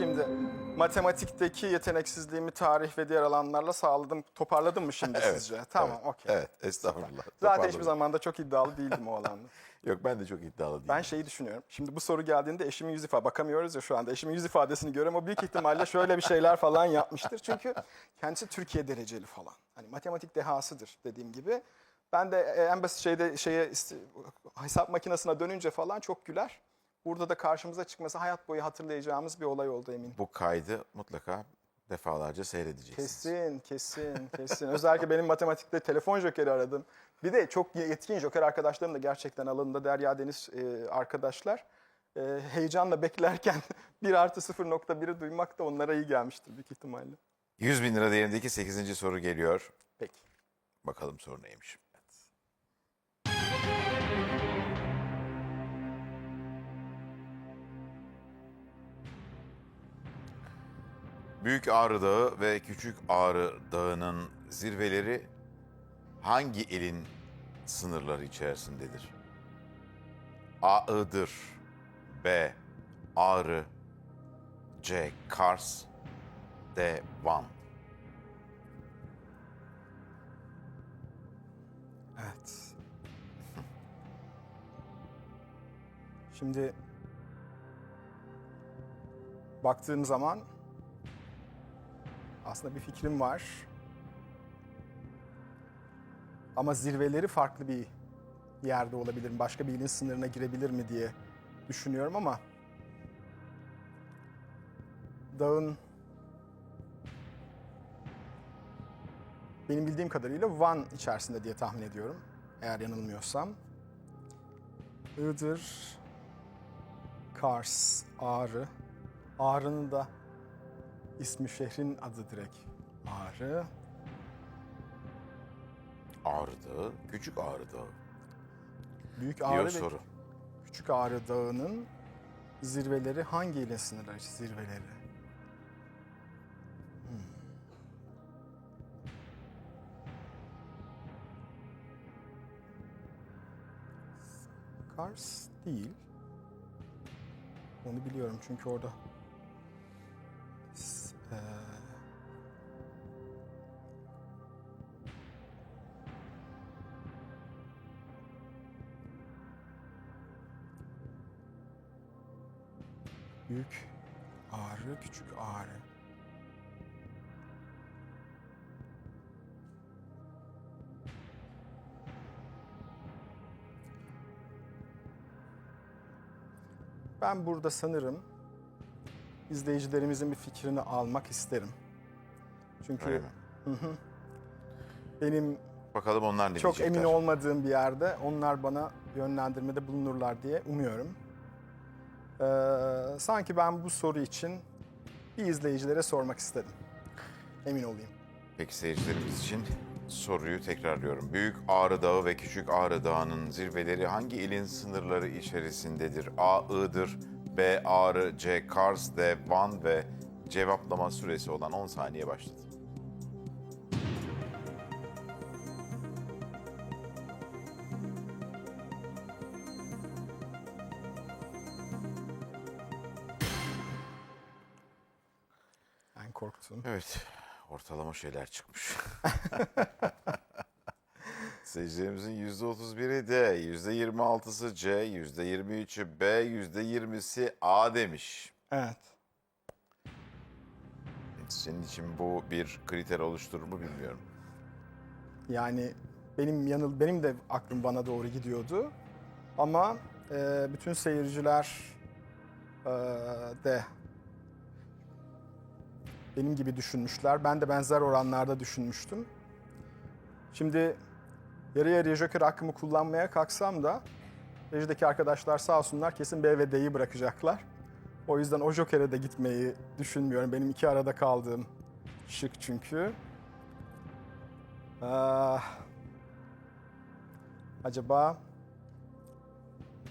Şimdi matematikteki yeteneksizliğimi tarih ve diğer alanlarla sağladım. Toparladım mı şimdi Evet, sizce? Tamam, evet, okey. Evet, estağfurullah. Zaten hiçbir zaman da çok iddialı değildim o alanda. Yok ben de çok iddialı değilim. Ben şeyi düşünüyorum. Şimdi bu soru geldiğinde eşimin yüz ifade bakamıyoruz ya şu anda. Eşimin yüz ifadesini görüyorum. O büyük ihtimalle şöyle bir şeyler falan yapmıştır. Çünkü kendisi Türkiye dereceli falan. Hani matematik dehasıdır dediğim gibi. Ben de e, en basit şeyde şeye hesap makinesine dönünce falan çok güler. Burada da karşımıza çıkması hayat boyu hatırlayacağımız bir olay oldu eminim. Bu kaydı mutlaka defalarca seyredeceksiniz. Kesin, kesin, kesin. Özellikle benim matematikte telefon jokeri aradım. Bir de çok yetkin joker arkadaşlarım da gerçekten alanında Derya Deniz e, arkadaşlar. E, heyecanla beklerken 1 artı 0.1'i duymak da onlara iyi gelmiştir büyük ihtimalle. 100 bin lira değerindeki 8. soru geliyor. Peki. Bakalım soru neymiş. Büyük Ağrı Dağı ve Küçük Ağrı Dağı'nın zirveleri hangi ilin sınırları içerisindedir? A. Iğdır B. Ağrı C. Kars D. Van Evet. Şimdi baktığım zaman aslında bir fikrim var. Ama zirveleri farklı bir yerde olabilir mi? Başka bir ilin sınırına girebilir mi diye düşünüyorum ama dağın benim bildiğim kadarıyla Van içerisinde diye tahmin ediyorum. Eğer yanılmıyorsam. Iğdır, Kars, Ağrı. Ağrı'nın da ismi şehrin adı direkt. Ağrı. Ağrı Küçük Ağrı Dağı Büyük diyor Ağrı ve soru. Küçük Ağrı Dağı'nın zirveleri hangi ilin sınırları zirveleri? Hmm. Kars değil. Onu biliyorum çünkü orada S- eee, Büyük ağrı, küçük ağrı. Ben burada sanırım izleyicilerimizin bir fikrini almak isterim. Çünkü mi? benim Bakalım onlar ne çok diyecekler. emin olmadığım bir yerde onlar bana yönlendirmede bulunurlar diye umuyorum. Ee, sanki ben bu soru için bir izleyicilere sormak istedim. Emin olayım. Peki seyircilerimiz için soruyu tekrarlıyorum. Büyük Ağrı Dağı ve Küçük Ağrı Dağı'nın zirveleri hangi ilin sınırları içerisindedir? A. Iğdır, B. Ağrı, C. Kars, D. Van ve cevaplama süresi olan 10 saniye başladı. Ben korktum. Evet, ortalama şeyler çıkmış. Seyircilerimizin %31'i D, %26'sı C, %23'ü B, %20'si A demiş. Evet. Senin için bu bir kriter oluşturur mu bilmiyorum. Yani benim yanıl benim de aklım bana doğru gidiyordu. Ama e, bütün seyirciler e, de benim gibi düşünmüşler. Ben de benzer oranlarda düşünmüştüm. Şimdi yarı yarıya joker hakkımı kullanmaya kalksam da rejideki arkadaşlar sağ olsunlar kesin B ve D'yi bırakacaklar. O yüzden o jokere de gitmeyi düşünmüyorum. Benim iki arada kaldığım şık çünkü. Ah, acaba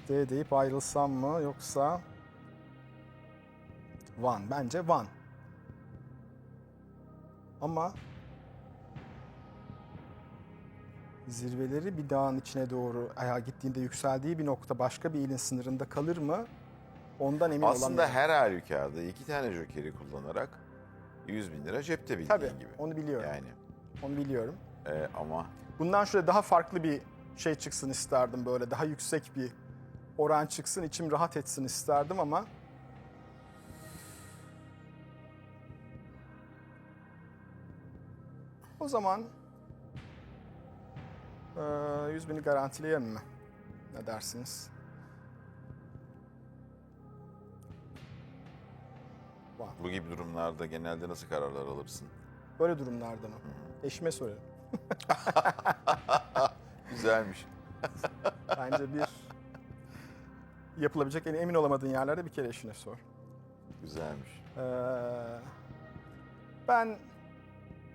D deyip ayrılsam mı yoksa Van. Bence Van. Ama zirveleri bir dağın içine doğru ayağa gittiğinde yükseldiği bir nokta başka bir ilin sınırında kalır mı? Ondan emin Aslında olamıyorum. her halükarda iki tane jokeri kullanarak 100 bin lira cepte bildiğin Tabii gibi. onu biliyorum. Yani Onu biliyorum. e, ama Bundan şöyle daha farklı bir şey çıksın isterdim böyle. Daha yüksek bir oran çıksın, içim rahat etsin isterdim ama o zaman 100 bini garantileyelim mi? Ne dersiniz? bu gibi durumlarda genelde nasıl kararlar alırsın? Böyle durumlarda mı? Eşime sorarım. Güzelmiş. Bence bir yapılabilecek en emin olamadığın yerlerde bir kere eşine sor. Güzelmiş. Ee, ben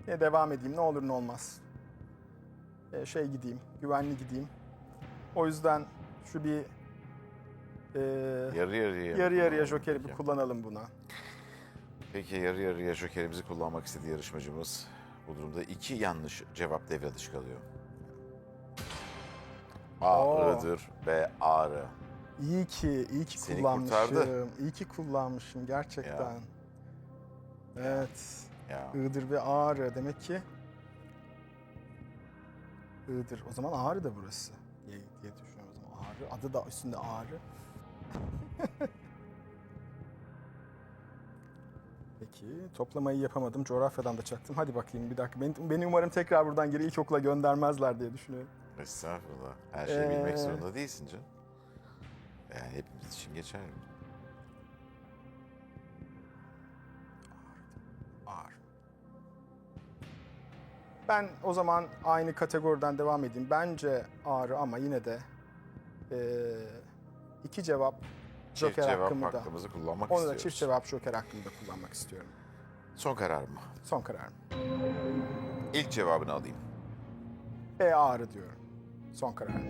yine devam edeyim ne olur ne olmaz. Ee, şey gideyim, güvenli gideyim. O yüzden şu bir e, Yarı yarıya. yarı yarıya jokeri bir kullanalım buna. Peki yarı yarıya jokerimizi kullanmak istediği yarışmacımız bu durumda iki yanlış cevap devre dışı kalıyor. Oo. Iğdır, B Ağrı. İyi ki, iyi ki Seni kullanmışım. kurtardı. İyi ki kullanmışım gerçekten. Evet. Ya. Iğdır ve Ağrı demek ki Iğdır. O zaman Ağrı da burası diye, diye düşünüyorum o zaman. Ağrı. Adı da üstünde Ağrı. Peki toplamayı yapamadım. Coğrafyadan da çaktım. Hadi bakayım bir dakika. Beni, beni umarım tekrar buradan geri ilkokula göndermezler diye düşünüyorum. Estağfurullah. Her şeyi Ee, bilmek zorunda değilsin canım. Yani hepimiz için geçerli. Ben o zaman aynı kategoriden devam edeyim. Bence Ağrı ama yine de eee, iki cevap Çift Joker cevap hakkımı da. hakkımızı kullanmak Onu da istiyoruz. çift cevap Joker hakkımı da kullanmak istiyorum. Son karar mı? Son kararım. İlk cevabını alayım. E Ağrı diyorum. Son kararım.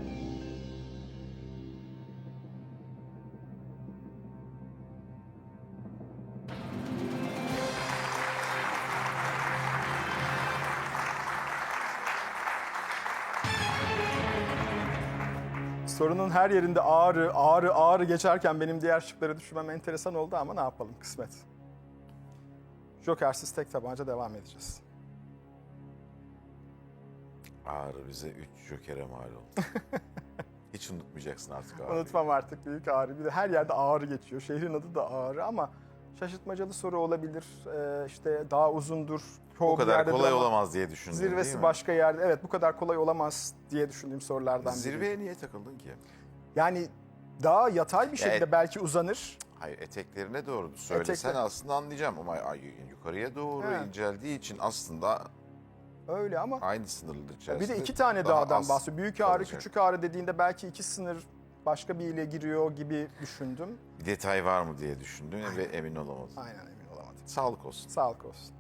Sorunun her yerinde ağrı, ağrı, ağrı geçerken benim diğer şıkları düşünmem enteresan oldu ama ne yapalım kısmet. Jokersiz tek tabanca devam edeceğiz. Ağrı bize 3 jokere mal oldu. Hiç unutmayacaksın artık ağrıyı. Unutmam artık büyük ağrı. Bir de her yerde ağrı geçiyor. Şehrin adı da ağrı ama şaşırtmacalı soru olabilir. Ee, işte daha uzundur. Çoğu bir kadar kolay ama olamaz diye düşündün değil Zirvesi başka yerde. Evet bu kadar kolay olamaz diye düşündüğüm sorulardan biri. Zirveye niye takıldın ki? Yani daha yatay bir şekilde Evet. belki uzanır. Hayır eteklerine doğru söylesen Etekler- aslında anlayacağım ama ay- yukarıya doğru He. inceldiği için aslında Öyle ama aynı sınırlılık bir içerisinde. de iki tane daha dağdan az bahsediyor. Büyük ağrı, kalacak. küçük ağrı dediğinde belki iki sınır başka bir ile giriyor gibi düşündüm. Bir detay var mı diye düşündün ve emin olamadın. Aynen emin olamadım. Sağlık olsun. Sağlık olsun.